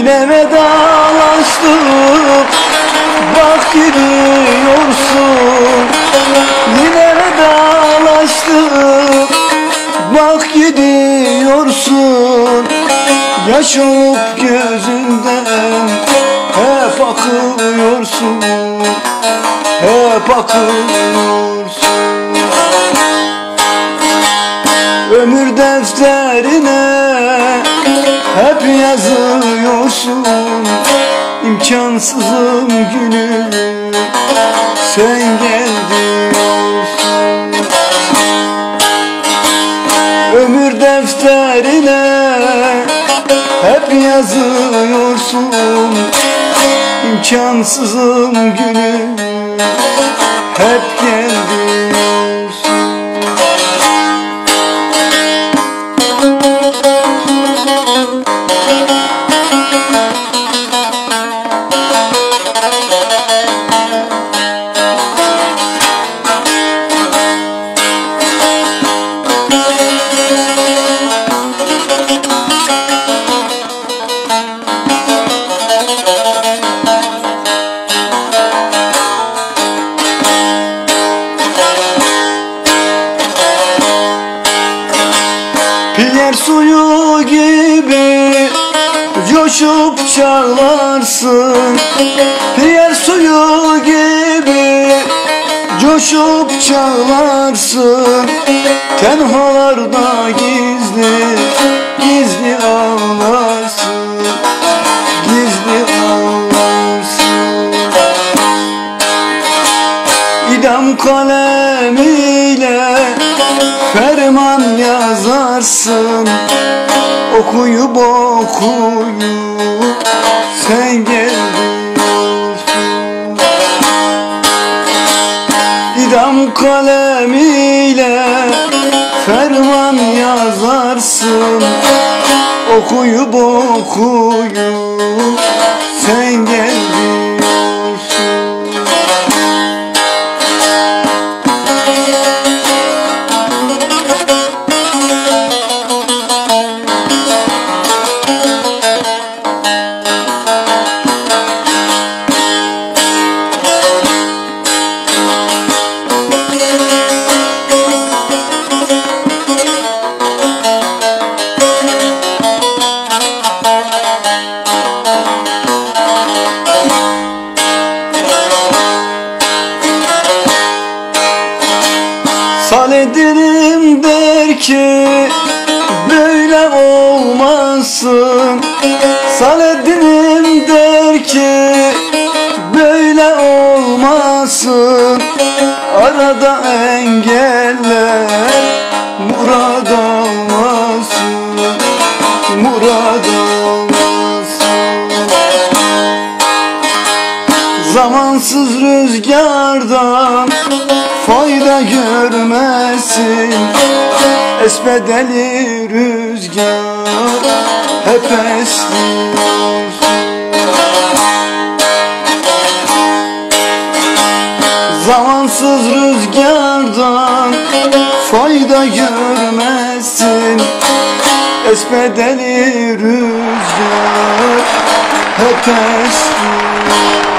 Yine vedalaştık Bak gidiyorsun. Yine vedalaştık Bak gidiyorsun. Yaş olup gözünden Hep akıyorsun Hep akıyorsun Ömür defterine Hep yazıyorsun. İmkansızım günü Sen geldin Ömür defterine hep yazıyorsun. İmkansızım günü hep geliyorsun Piyer suyu gibi coşup çağlarsın Piyer suyu gibi coşup çağlarsın Tenhalarda gizli gizli ağlarsın yazarsın. Okuyup okuyup sen geliyorsun. İdam kalemiyle ferman yazarsın. Okuyup okuyup sen geliyorsun Saledirim der ki böyle olmasın Saledirim der ki böyle olmasın Arada engeller murad olmasın Murad olmasın Zamansız rüzgardan fayda görmesin. Esbedeli rüzgar hep esniyor Zamansız rüzgardan fayda görmesin. Esbedeli rüzgar hep esniyor